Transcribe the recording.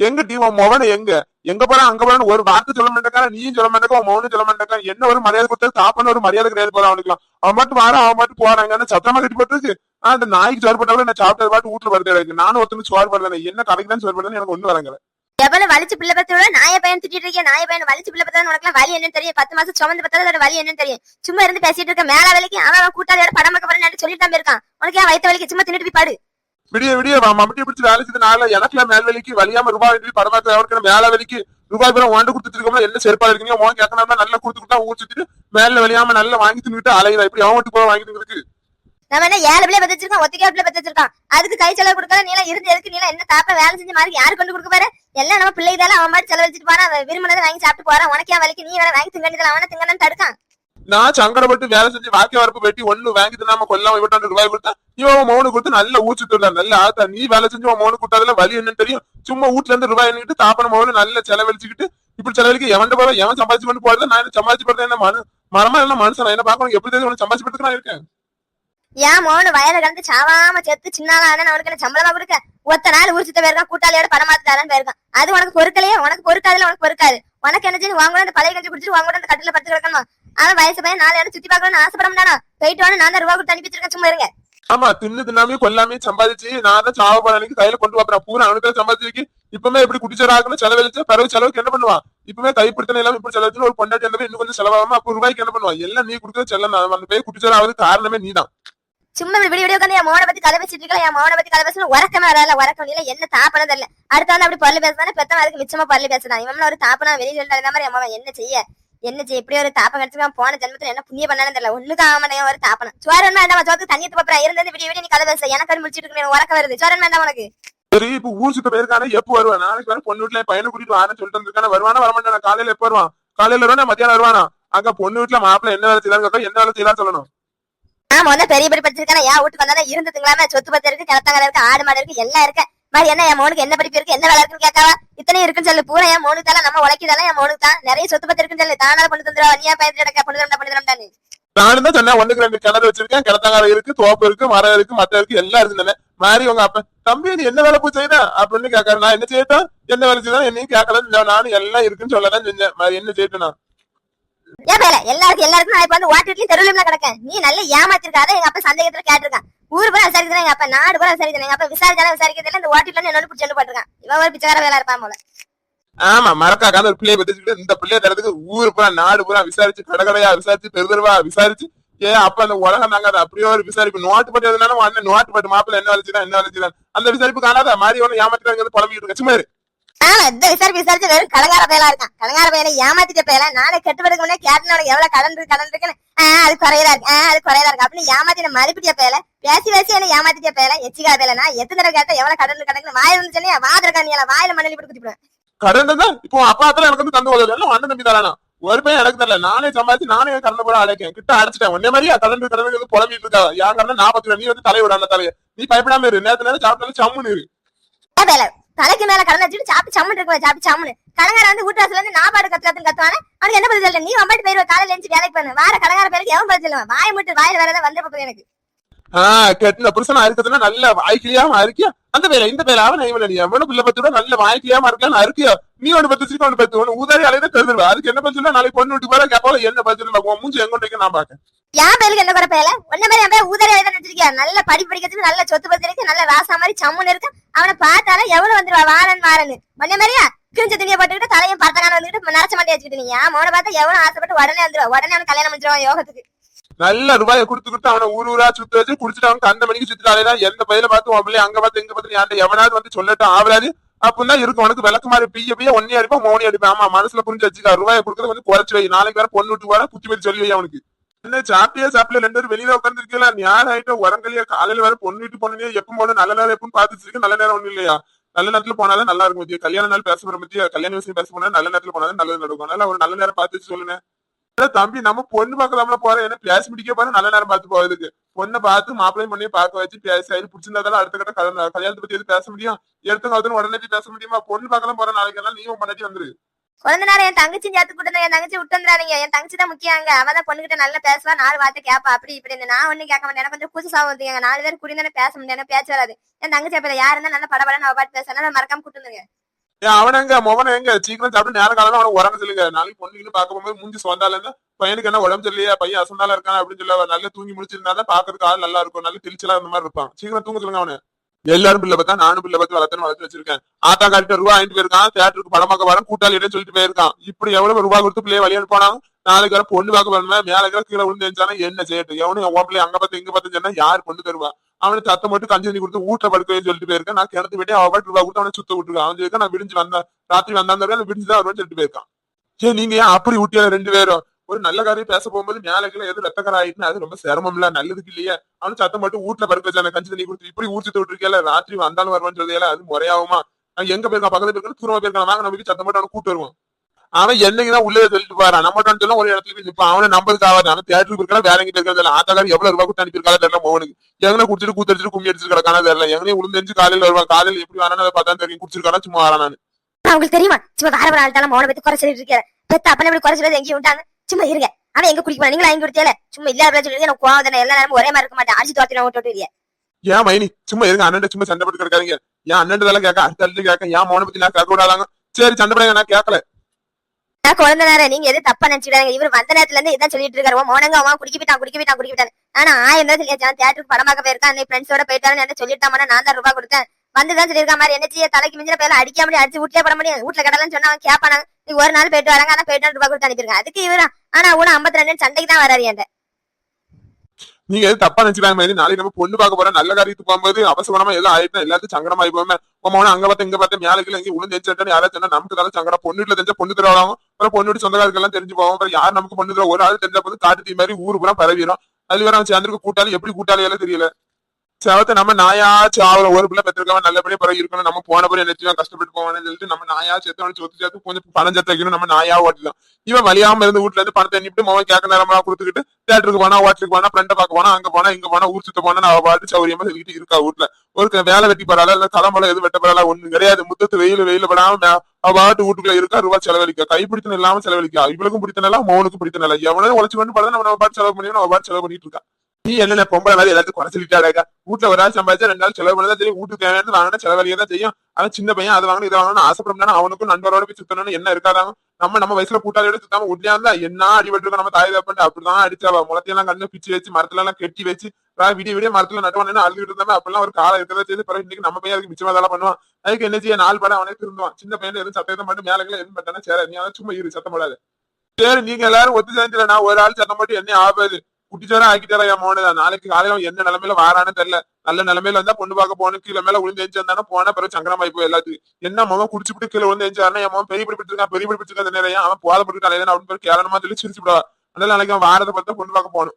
எங்க டீ உன் மொவன எங்க? எங்க போறா அங்க போறான்னு ஒரு வார்த்தை சொல்ல மாட்டேக்கா நீயும் சொல்ல மாட்டேக்கா உன் மௌனும் சொல்ல மாட்டேக்கா என்ன ஒரு மரியாதை கொடுத்தா சாப்பாடு ஒரு மரியாதை கிடையாது போறான் அவனுக்குலாம் அவன் மட்டும் வாரான் அவன் மட்டும் போறாங்க சத்தமா கட்டி போட்டுருக்கு ஆனா அந்த நாய்க்கு சோறு போட்டாலும் நான் சாப்பிட்டது பாட்டு வீட்டுல வருது எனக்கு நானும் ஒருத்தனுக்கு சோறு போடுறேன் என்ன கடைக்கு தான் சோறு போடுறேன் எனக்கு ஒண்ணு வரங்கல. எவ்வளவு வலிச்சு பிள்ளை பத்தோட நாய பையன் திட்டிட்டு இருக்கேன். நாய பையன் வலிச்சு பிள்ளை பத்தா உனக்கு வலி என்னன்னு தெரியும். பத்து மாசம் சுமந்து பத்தா அதோட வலி என்னன்னு தெரியும். சும்மா இருந்து பேசிட்டு இருக்க. மேல வேலைக்கு அவன் அவன் கூட்டாளியோட படம் பார்க்க போறேன்னு சொல்லிட்டு தான் இருக்கான் உனக்கு ஏன் வயிற்று வலிக்கு? சும்மா தின்னுட்டு போய் பாடு. விடிய விடிய மம்முட்டி பிடிச்சி வேலை செய்த நாள எனக்குலாம் மேல் வலிக்கு வழியாம ரூபாய் வேண்டி படமாக்க அவனுக்கு மேல வலிக்கு ரூபாய் பேரும் உண்டு கொடுத்துட்டு என்ன செருப்பா இருக்கீங்க உன் கேட்கணும் நல்லா கொடுத்துக்கிட்டா ஊர் சுத்திட்டு மேல வழியாம நல்லா வாங்கி தின்னுட்டு அலையுதா இப்படி அவன் மட்டும் போய் வாங்கி திங்கிறதுக்கு நம்ம என்ன ஏழு பிள்ளை பத்திச்சிருக்கோம் வச்சிருக்கோம்? பிள்ளை பத்து வச்சிருக்கான் அதுக்கு கை செலவு கொடுக்கல நீலாம் இருந்து எதுக்கு? நீலாம் என்ன தாப்ப வேலை செஞ்சு மாதிரி யாரு கொண்டு கொடுக்க பாரு எல்லாம் நம்ம பிள்ளைதால அவன் மாதிரி செலவழிச்சிட்டு போறான். விரும்பினதை வாங்கி சாப்பிட்டு போறான். உனக்கே ஏன் வலிக்கு? நீ வேற வாங்கி திங்கன்னு அவனை திங்கன்னு தடுக்கான். நான் சங்கடப்பட்டு வேலை செஞ்சு வாக்கிய வரப்பு பெட்டி ஒண்ணு வாங்கி தின்னாம கொல்லாம விட்டு ரூபாய் கொடுத்தா இவன் மௌனு கொடுத்து நல்லா ஊச்சு தருடா நல்ல ஆத்தா நீ வேலை செஞ்சு உன் மௌனு கொடுத்தாதுல வலி என்னன்னு தெரியும். சும்மா வீட்டுல இருந்து ரூபாய் எண்ணிட்டு தாப்பன மௌனு நல்ல செலவழிச்சுக்கிட்டு இப்படி செலவழிக்க எவன் போவா எவன் சம்பாதிச்சு பண்ணி போறது? நான் என்ன சம்பாதிச்சு போறது? என்ன மனு மரமா என்ன மனுஷன்? என்ன பாக்கணும் எப்படி தெரியும்? உனக்கு சம்பாதிச்சு போறதுக்கு நான் இருக்கேன். ஏன் மௌனு வயல கலந்து சாவாம செத்து சின்னாலான அவனுக்கு என்ன சம்பளமா கொடுக்க? ஒத்த நாள் ஊர் சுத்த போயிருக்கான் கூட்டாளியோட பணமாத்து தரேன்னு போயிருக்கான். அது உனக்கு பொறுக்கலையே? உனக்கு பொறுக்காதுல உனக்கு பொறுக்காது. உனக்கு என்ன செய்யணும் வாங்க அந்த பழைய கஞ்சி குடிச்சிட்டு வாங்க அந்த கட்டில பத்து கிடக்கணும்? அவன் வயசு பையன் நாலு இடம் சுத்தி பார்க்கணும்னு ஆசைப்பட மாட்டானா போயிட்டு வாங்க நான் தான் ரூபா கொடுத்து அனுப்பி வச்சிருக்கேன் சும்மா இருங்க. ஆமா தின்னு தின்னாமே கொல்லாமே சம்பாதிச்சு நான் தான் சாவ அன்னைக்கு கையில கொண்டு வாப்புறேன் பூரா அவனுக்கு சம்பாதிச்சு வைக்க இப்பவுமே இப்படி குடிச்சராகணும் செலவழிச்சு பிறகு செலவுக்கு என்ன பண்ணுவான் இப்பவுமே கைப்பிடித்தன எல்லாம் இப்படி செலவச்சு ஒரு பொண்டாட்டி இன்னும் கொஞ்சம் செலவாகாம அப்போ ரூபாய்க்கு என்ன பண்ணுவான் எல்லாம் நீ கொடுக்குற செல்லம் தான். அந்த போய் குடிச்சராவது காரணமே நீதான். சும்மா இப்படி விடிய விடிய உட்காந்து என் மோனை பத்தி கதை பேசிட்டு இருக்கல என் மோனை பத்தி கதை பேசணும் உறக்கமே வராது உறக்கம் இல்ல என்ன தாப்பனது இல்ல அடுத்த வந்து அப்படி பல்லு பேசுறானே பெத்தவன் அதுக்கு மிச்சமா பல்லு பேசுறான் இவன் ஒரு தாப்பனா வெளியே சொல்லிட்டு மாதிரி அம்மா என்ன செய்ய? என்ன செய்ய இப்படி ஒரு தாப்பம் கிடைச்சிருக்கான் போன ஜென்மத்துல என்ன புண்ணிய பண்ணானு தெரியல. ஒண்ணுக்கு ஆமாம் ஒரு தாப்பனம் சோறு என்ன வேண்டாம் சோத்துக்கு தண்ணி போறா இருந்தது விடிய விடிய நீ கதை பேச எனக்கு முடிச்சிட்டு இருக்கு உறக்கம் வருது. சோறு வேண்டாம் உனக்கு? சரி இப்ப ஊர் சுத்த போயிருக்கானே எப்போ வருவான்? நாளைக்கு வேற பொண்ணு வீட்டுல பையனை கூட்டிட்டு வான்னு சொல்லிட்டு வந்திருக்கானே. வருவானா வரமாட்டானா? காலையில எப்போ வருவான்? காலையில வருவானா மத்தியானம் வருவானா? அங்க பொண்ணு வீட்டுல மாப்பிள்ள என்ன வேலை செய்யலாம் என்ன வேலை செய்யலாம் சொல்லணும். ஆமா வந்து பெரிய பெரிய படிச்சிருக்கான. ஏன் வீட்டுக்கு வந்தாலும் இருந்ததுங்களாம சொத்து பத்து இருக்கு கிணத்தங்கரை இருக்கு ஆடு மாடு இருக்கு எல்லாம் இருக்கு. மாதிரி என்ன என் மோனுக்கு என்ன படிப்பு இருக்கு என்ன வேலை இருக்குன்னு கேட்காவா இத்தனை இருக்குன்னு சொல்லு. பூரா என் மோனுக்கு தான் நம்ம உழைக்குதால என் மோனுக்கு தான். நிறைய சொத்து பத்து இருக்குன்னு சொல்லு. தானால பண்ணி தந்துடுவா நீ ஏன் பயந்து கிடக்க பண்ணி தரா பண்ணி தரா நானும் தான் சொன்னேன் ஒண்ணுக்கு ரெண்டு கிணறு வச்சிருக்கேன். கிணத்தங்கார இருக்கு தோப்பு இருக்கு மரம் இருக்கு மத்த இருக்கு எல்லாம் இருக்கு தானே மாதிரி உங்க அப்ப தம்பி நீ என்ன வேலை போய் செய்த அப்படின்னு கேட்கறேன். நான் என்ன செய்யட்டா? என்ன வேலை செய்தா என்னையும் கேட்கல நானும் எல்லாம் இருக்குன்னு சொல்லதான் செஞ்சேன். மாதிரி என்ன செய்யட்டும் ஏன் பேல எல்லாருக்கும் எல்லாருக்கும் நான் இப்ப வந்து வாட்டுலயும் தெருவுல கிடக்கேன். நீ நல்லா ஏமாத்திருக்காத. எங்க அப்பா சந்தேகத்துல கேட்டிருக்கான். ஊர் பூரா விசாரிக்கிறேன் எங்க அப்பா நாடு பூரா விசாரிக்கிறேன் எங்க அப்பா விசாரிச்சாலும் விசாரிக்கிறதுல இந்த வாட்டில என்னோட பிடிச்சி வந்து போட்டுருக்கான். இவன் ஒரு பிச்சைக்கார வேலை இருப்பான் போல. ஆமா மறக்காக்காத ஒரு பிள்ளைய சொல்லிட்டு இந்த பிள்ளைய தரதுக்கு ஊர் பூரா நாடு பூரா விசாரிச்சு கடகடையா விசாரிச்சு பெருதருவா விசாரிச்சு ஏ அப்ப அந்த உலகம் நாங்க அதை அப்படியே ஒரு விசாரிப்பு. நோட்டு பட்டு எதுனாலும் நோட்டு பட்டு மாப்பிள்ள என்ன வளர்ச்சிதான் என்ன வளர்ச்சிதான் அந்த விசாரிப்பு காணாத மாதிரி ஒண்ணு ஏமாத்திட்டாங்க புலம்பிட்டு இருக்க. சும்மா ஆமா இந்த விசாரிப்பு விசாரிச்சு வெறும் கலங்கார பயலா இருக்கான். கலங்கார பயலை ஏமாத்திட்ட பயல. நானே கெட்டுப்படுக்கு முன்னே கேட்டனோட எவ்வளவு கடன் இருக்கு கடன் இருக்குன்னு அது குறையதா இருக்கு அது குறையதா இருக்கு. அப்படின்னு ஏமாத்தின மறுபடிய பயல. பேசி பேசி என்ன ஏமாத்திட்ட பயல. எச்சிக்கா பயல. நான் எத்தனை தடவை கேட்ட எவ்வளவு கடன் கடன் வாயில இருந்து சொன்னே வாதிரக்கா நீ வாயில மண்ணலி போட்டு குத்திடுவேன் கடன் தான் இப்போ அப்பா அத்தனை எனக்கு வந்து தந்து உதவி எல்லாம் அண்ணன் தம்பி தரானா ஒரு பையன் எனக்கு தரல நானே சம்பாதிச்சு நானே கடன் கூட அடைக்கேன். கிட்ட அடைச்சிட்டேன். உன்ன மாதிரியா கடன் கடன் புலம்பிட்டு இருக்கா யார் கடன் நாற்பத்தி நீ வந்து தலைவிட அந்த தலையை. நீ பயப்படாம இரு. நேரத்து நேரம் சாப்பிட்டாலும் சம்முன்னு இரு. தலைக்கு மேல கடன் வச்சுட்டு சாப்பி சம்மன் இருக்கல சாப்பி சம்முன்னு. கடங்கார வந்து வீட்டு வந்து நான் பாடு கத்து கத்துன்னு கத்துவானே. அவனுக்கு என்ன பதில் சொல்ல நீ வம்பாட்டு போயிருவ காலையில எழுந்து வேலைக்கு பண்ணு வார கடங்கார பேருக்கு எவன் பதில் சொல்லுவான்? வாய மட்டும் வாயில வேற ஏதாவது வந்து எனக்கு. ஆஹ் கெட்டின புருஷனா இருக்கிறதுனா நல்ல வாய்க்கிலியாம இருக்கியா அந்த பேர இந்த பேர அவன் இவன் நீ அவனு பிள்ளை பத்து நல்ல வாய்க்கிலியாம இருக்கலாம் இருக்கியா நீ ஒண்ணு பத்து வச்சிருக்க ஒண்ணு பத்து ஒண்ணு ஊதாரி அலையில தெரிஞ்சிருவா அதுக்கு என்ன பதில் நாளைக்கு பொண்ணு விட்டு போற கேப்பால என்ன பதில் உன் மூஞ்சி எங்க நான் பாக்கேன் என் பேருக்கு என்ன குறை பேல ஒன்ன மாதிரி என் பேர் ஊதரை எழுத வச்சிருக்கியா நல்ல படி படிக்கிறதுக்கு நல்ல சொத்து பத்து இருக்கு நல்ல ராசா மாதிரி சம்முன்னு இருக்கு அவனை பார்த்தாலும் எவ்வளவு வந்துருவா? வாரன் வாரன்னு. ஒன்ன மாதிரியா? கிழிஞ்ச துணியை போட்டுக்கிட்டு தலையும் பார்த்தகான வந்துட்டு நரச்ச மாட்டி வச்சுக்கிட்டு நீ. அவனை பார்த்தா எவ்வளவு ஆசைப்பட்டு உடனே வந்துருவா. உடனே அவன் கல்யாணம் முடிச்சிருவான் யோகத்துக்கு. நல்ல ரூபாயை கொடுத்து அவனை ஊர் ஊரா சுத்த வச்சு குடிச்சிட்டு அவனுக்கு அந்த மணிக்கு சுத்திட்டாலே எந்த பையில பார்த்து உன் பிள்ளை அங்க பார்த்து எங்க பார்த்து யார்ட்ட எவனாவது வந்து சொல்லட்டும் ஆவலாது. அப்படின்னா இருக்கும் உனக்கு விளக்கு மாதிரி பிய பிய ஒன்னே அடிப்பா மோனி அடிப்பா. ஆமா மனசுல புரிஞ்சு வச்சுக்கா. ரூபாயை கொடுக்கறது வந்து குறைச்சு வை. நாளைக்கு வேற பொண்ணு விட்டு வர குத்தி வச்சு சொல்லி வை அவனுக்கு. என்ன சாப்பிட்டியா சாப்பிடல ரெண்டு பேரும் வெளியில உட்காந்து இருக்கல ஞான் ஆயிட்ட உரங்கலியா காலையில வேற பொண்ணு வீட்டு போனே எப்ப போல நல்ல நேரம் எப்பவும் பார்த்துட்டு இருக்கு நல்ல நேரம் ஒண்ணு இல்லையா? நல்ல நேரத்துல போனாலும் நல்லா இருக்கும் மத்தியா கல்யாண நாள் பேச போற மத்தியா கல்யாண விஷயம் பேச போனா நல்ல நேரத்துல போனாலும் நல்லது நடக்கும். அதனால ஒரு நல்ல நேரம் பார்த்து சொல்லுங்க. தம்பி நம்ம பொண்ணு பார்க்கலாம்ல போறேன் என்ன பேசி முடிக்க போறோம் நல்ல நேரம் பார்த்து போறதுக்கு. பொண்ணை பார்த்து மாப்பிள்ளையும் பொண்ணையும் பார்க்க வச்சு பேசி அது பிடிச்சிருந்தாதான் அடுத்த கட்ட கல்யாண- கல்யாணத்தை பத்தி எது பேச முடியும்? எடுத்து காலத்துல உடனே பேச முடியுமா? பொண்ணு பார்க்கலாம் போற நாளைக்கு எல்லாம் நீயும் பண்ணாட்டி வந்துரு. குழந்தை என் தங்கச்சி சேர்த்து கூட்டணும் என் தங்கச்சி விட்டு வந்துடாதீங்க. என் தங்கச்சி தான் முக்கியம் அங்க. அவ தான் பொண்ணுகிட்ட நல்லா பேசுவா. நாலு வார்த்தை கேப்பா. அப்படி இப்படி இந்த நான் ஒண்ணும் கேட்க மாட்டேன். கொஞ்சம் புதுசாக சாவம் வந்து எங்க நாலு பேர் குடிந்தானே பேச முடியாது பேச்சு வராது. என் தங்கச்சி அப்ப யாரு இருந்தா நல்லா படபடன்னு அவ பாட்டு பேச மறக்காம கூட்டுங்க அவன் எங்க? மொவன எங்க? சீக்கிரம் சாப்பிட்டு நேரம் காலம் அவனை உறங்க சொல்லுங்க. நாளைக்கு பொண்ணுன்னு பார்க்க போகும்போது முடிஞ்சு சொந்தால இருந்தா பையனுக்கு என்ன உடம்பு சரியில்லையா? பையன் அசந்தால இருக்கான் அப்படின்னு சொல்லி நல்லா தூங்கி முடிச்சிருந்தா தான் பாக்குறதுக்கு ஆள் நல்லா இருக்கும். நல்ல தெளிச்சலா இருந்த மாதிரி இருப்பான். சீக்கிரம் தூங்க சொல்லுங்க அவனு. எல்லாரும் பிள்ளை பார்த்தா நானும் பிள்ளை பார்த்து வளர்த்துன்னு வளர்த்து வச்சிருக்கேன். ஆத்தா கார்ட்ட ரூபா வாங்கிட்டு போயிருக்கான் தியேட்டருக்கு படம் பார்க்க வரேன் கூட்டாளியிடம் சொல்லிட்டு போயிருக்கான். இப்படி எவ்வளவு ரூபா கொடுத்து பிள்ளைய வழி அனுப்பானாங்க நாளைக்கு வர பொண்ணு பார்க்க வரணும் மேல இருக்கிற கீழே விழுந்து எஞ்சானா என்ன செய்யட்டும் எவனும் உன் பிள்ளை அங்க பார்த்து இங்க பார்த்து சொன்னா யார் பொண்ணு தருவா? அவனுக்கு சத்தம் மட்டும் கஞ்சி தண்ணி கொடுத்து வீட்டுல படுக்கவே சொல்லிட்டு போயிருக்கேன். நான் கிணத்து விட்டு அவன் பாட்டு ரூபா கொடுத்து அவனை சுத்த விட்டுருக்கான். அவன் சொல்லியிருக்கான் நான் விடிஞ்சு வந்தேன் ராத்திரி வந்தான் விடிஞ்சுதான் வருவேன் சொல்லிட்டு போயிருக்கான். சரி நீங்க ஏன் அப்படி ஊட்டியால ரெண்டு பேரும்? ஒரு நல்ல காரியம் பேச போகும்போது மேல எது ரத்தக்கரை ஆயிட்டுனா அது ரொம்ப சிரமம் இல்ல நல்லதுக்கு இல்லையே. அவனு சத்தம் மட்டும் வீட்டுல பருக்க வச்சான கஞ்சி தண்ணி கொடுத்து இப்படி ஊற்றி விட்டுருக்கல ராத்திரி வந்தாலும் வருவான்னு சொல்லியல அது முறையாகுமா? அவன் எங்க போயிருக்கான் பக்கத்துல போயிருக்கான் தூரமா போயிருக்கான் வாங்க நம்ம சத்தம் மட்டும் அவனை கூட்டு வருவான். அவன் என்னைக்குதான் உள்ளே சொல்லிட்டு போறான். நம்ம சொல்ல ஒரு இடத்துல போய் நிப்பான். அவனை நம்பருக்கு ஆகாது. அவன் தேட்டருக்கு இருக்கா வேற எங்க போயிருக்காது ஆத்தாக்கார எவ்வளவு ரூபா கொடுத்து அனுப்பியிருக்காங்க தெரியல மோகனுக்கு. எங்கன குடிச்சிட்டு கூத்தடிச்சிட்டு கும்மி அடிச்சிட்டு கிடக்கான தெரியல. எங்கனே உளுந்தெஞ்சு காலையில வருவான். காலையில எப்படி வரானு அதை பார்த்தா தெரியும். குடிச்சிருக்கானா? சும்மா வரானு ஆனா உங்களுக்கு தெரியுமா? சும்மா வேற ஒரு ஆள்தால மௌன பத்தி குறை சொல்லிட்டு இருக்காரு பெத்த அப்பல இப்படி குறை சொல்றது? எங்கேயும் விட்டாங்க சும்மா இருங்க. அவன் எங்க குடிக்க போனா நீங்களா எங்க குடிச்சல சும்மா இல்லாத சொல்லி எனக்கு கோவம் தானே எல்லா நேரமும் ஒரே மாதிரி இருக்க மாட்டேன். அடிச்சு தோத்திரம் விட்டு விட்டு ஏன் மைனி? சும்மா இருங்க. அண்ணன் சும்மா சண்டை போட்டு கிடக்காதீங்க ஏன் அண்ணன் இதெல்லாம் கேட்க? அடுத்த அடுத்து கேட்க. ஏன் மோனை பத்தி நான் கேட்க விடாதாங்க சரி சண்டை போடுங்க. நான் கேட்கல. நான் குழந்தை நேரம் நீங்க எது தப்பா நினைச்சுடாங்க இவர் வந்த நேரத்துல இருந்து இதான் சொல்லிட்டு இருக்காரு. மௌனங்க அவன் குடிக்க போயிட்டான் குடிக்க போயிட்டான் குடிக்க போயிட்டான் ஆனா ஆயிரம் தான் சொல்லியாச்சு. தியேட்டருக்கு படம் பார்க்க போயிருக்கான். அன்னைக்கு ஃப்ரெண்ட்ஸோட போயிட்டாருன்னு என்ன சொல்லிட்டாமனா நான் தான் ரூபாய் கொடுத்தேன். வந்துதான் சொல்லியிருக்க மாதிரி என்ன செய்ய தலைக்கு மிஞ்சின பேர்ல அடிக்க முடியும் அடிச்சு வீட்லயே போட முடியும். வீட்டுல கடலன்னு சொன்னா அவன் கேப்பானா நீ ஒரு நாள் போயிட்டு வராங்க ஆனா போயிட்டு ரூபாய் கொடுத்து அனுப்பியிருக்கான் அதுக்கு இவரா. ஆனா உன ஐம்பத்தி ரெண்டு சண்டைக்கு தான் வராரு என்கிட்ட. நீங்க எது தப்பா நினைச்சுக்காங்க மாதிரி நாளைக்கு நம்ம பொண்ணு பார்க்க போறோம் நல்ல காரியத்துக்கு போகும்போது அவசரமா எல்லாம் ஆயிட்டு எல்லாத்தையும் சங்கடம் ஆகி போமே உன் அங்க பார்த்து இங்க பார்த்து மேலே கீழே எங்க உளுந்து எச்சு யாராவது சொன்னா நமக்கு தான் சங்கடம். பொண்ணு வீட்டுல தெரிஞ்ச பொண்ணு தருவாங்க அப்புறம் பொண்ணு வீட்டு எல்லாம் தெரிஞ்சு போவோம். அப்புறம் யார் நமக்கு பொண்ணு தர ஒரு ஆள் தெரிஞ்ச போது காட்டு தீ மாதிரி ஊர் பூரா பரவிடும் அது வேற அவன் சேர்ந்துருக்கு கூட்டாளி எப்படி கூட்டாளி எல்லாம் தெரியல. செவத்தை நம்ம நாயா சாவல ஒரு பிள்ளை பெற்றிருக்காம நல்லபடியா பிறகு இருக்கணும். நம்ம போன பிறகு என்ன கஷ்டப்பட்டு போவானு சொல்லிட்டு நம்ம நாயா சேர்த்து சொத்து சேர்த்து கொஞ்சம் பணம் சேர்த்து வைக்கணும். நம்ம நாயா ஓட்டலாம் இவன் வழியாம இருந்து வீட்டுல இருந்து பணத்தை எண்ணிட்டு மவன் கேட்க நேரமா கொடுத்துக்கிட்டு தேட்டருக்கு போனா ஹோட்டலுக்கு போனா ஃப்ரெண்டை பார்க்க போனா அங்க போனா இங்க போனா ஊர் சுத்த போனா நான் பாட்டு சௌரியமா சொல்லிட்டு இருக்கா வீட்டுல ஒரு வேலை வெட்டி போறாளா இல்ல தலைமலை எது வெட்ட போறாளா ஒண்ணு கிடையாது. முத்தத்து வெயில் வெயில் படாம பாட்டு வீட்டுக்குள்ள இருக்கா ரூபா செலவழிக்க. கை பிடித்தன இல்லாம செலவழிக்கா. இவளுக்கும் பிடித்தனல மௌனுக்கும் பிடித்தனல எவனும் உழைச்சு கொண்டு படம் நம்ம பாட்டு செலவு பண்ணி நம்ம பாட்டு செலவு பண்ணிட்டு இருக்கா. நீ என்ன பொம்பளை மாதிரி எல்லாத்தையும் குறை சொல்லிட்டாடா வீட்டுல ஒரு ஆள் சம்பாதிச்சா ரெண்டு நாள் செலவு பண்ணதான் தெரியும். வீட்டுக்கு தேவையானது வாங்கினா செலவழியா தான் செய்யும். அவன் சின்ன பையன் அதை வாங்கணும் இதை வாங்கணும் ஆசைப்படணும் அவனுக்கும் நண்பரோட போய் சுத்தணும்னு என்ன இருக்காதாங்க நம்ம நம்ம வயசுல கூட்டாளியோட சுத்தாம உடனே இருந்தா என்ன அடிபட்டு நம்ம தாய் தப்பட்டு அப்படிதான் அடிச்சா முளத்தையெல்லாம் கண்ணு பிச்சு வச்சு மரத்துல எல்லாம் கெட்டி வச்சு விடிய விடிய மரத்துல நட்டுவானு அழுதுட்டு இருந்தா அப்படிலாம் ஒரு காலம் இருக்கிறத செய்து. பிறகு இன்னைக்கு நம்ம பையன் அதுக்கு மிச்சமா தான் பண்ணுவான். அதுக்கு என்ன செய்ய? நாலு படம் அவனே திருந்துவான். சின்ன பையன் எதுவும் சத்தத்தை மட்டும் மேலே எதுவும் பண்ணா சரி நீ அதான் சும்மா இரு சத்தம் போடாது. சரி நீங்க எல்லாரும் ஒத்து சேர்ந்துல நான் ஒரு ஆள் சத்தம் மட்டும் என்ன ஆகாது குட்டிச்சோரா ஆக்கிட்டாரா என் மோனதான் நாளைக்கு காலையில என்ன நிலைமையில வாரான்னு தெரியல. நல்ல நிலைமையில இருந்தா பொண்ணு பார்க்க போகணும். கீழே மேல விழுந்து எஞ்சி வந்தானே போனா பிறகு சங்கரமாயி போய் எல்லாத்துக்கும். என்ன மகன் குடிச்சுட்டு கீழே விழுந்து எஞ்சாருன்னா என் மகன் பெரிய படி பிடிச்சிருக்கான் பெரிய படி பிடிச்சிருக்கான் நேரம் அவன் போத போட்டு தலையில அப்படின்னு கேளனமா சொல்லி சிரிச்சு விடுவா அதனால நாளைக்கு அவன் வாரத்தை பார்த்தா பொண்ணு பார்க்க போகணும்.